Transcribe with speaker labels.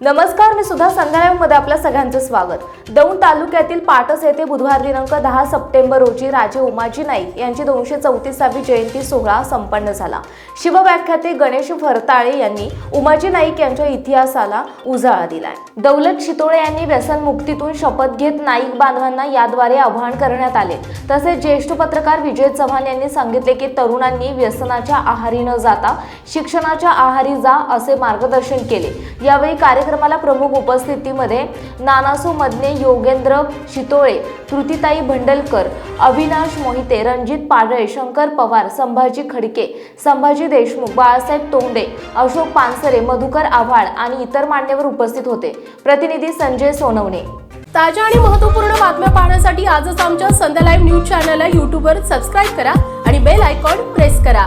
Speaker 1: नमस्कार मी सुद्धा मध्ये आपल्या सगळ्यांचं स्वागत. दौंड तालुक्यातील पाटस येथे बुधवार दिनांक दहा सप्टेंबर रोजी राजे उमाजी नाईक यांची दोनशे चौतीसावी जयंती सोहळा संपन्न झाला. शिवव्याख्याते गणेश फरताळे यांनी उमाजी नाईक यांच्या इतिहासाला उजाळा दिलाय. दौलत शितोळे यांनी व्यसनमुक्तीतून शपथ घेत नाईक बांधवांना याद्वारे आवाहन करण्यात आले. तसेच ज्येष्ठ पत्रकार विजय चव्हाण यांनी सांगितले की तरुणांनी व्यसनाच्या आहारी न जाता शिक्षणाच्या आहारी जा असे मार्गदर्शन केले. यावेळी कार्य कार्यक्रमाला प्रमुख उपस्थितीमध्ये नानासू मदने योगेंद्र शितोळे कृतिताई भंडलकर अविनाश मोहिते रणजित पाडळे शंकर पवार संभाजी खडके संभाजी देशमुख बाळासाहेब तोंडे अशोक पानसरे मधुकर आव्हाड आणि इतर मान्यवर उपस्थित होते. प्रतिनिधी संजय सोनवणे.
Speaker 2: ताज्या आणि महत्त्वपूर्ण बातम्या पाहण्यासाठी आजच आमच्या संध्या लाईव्ह न्यूज चॅनलला यूट्यूबवर सबस्क्राईब करा आणि बेल आयकॉन प्रेस करा.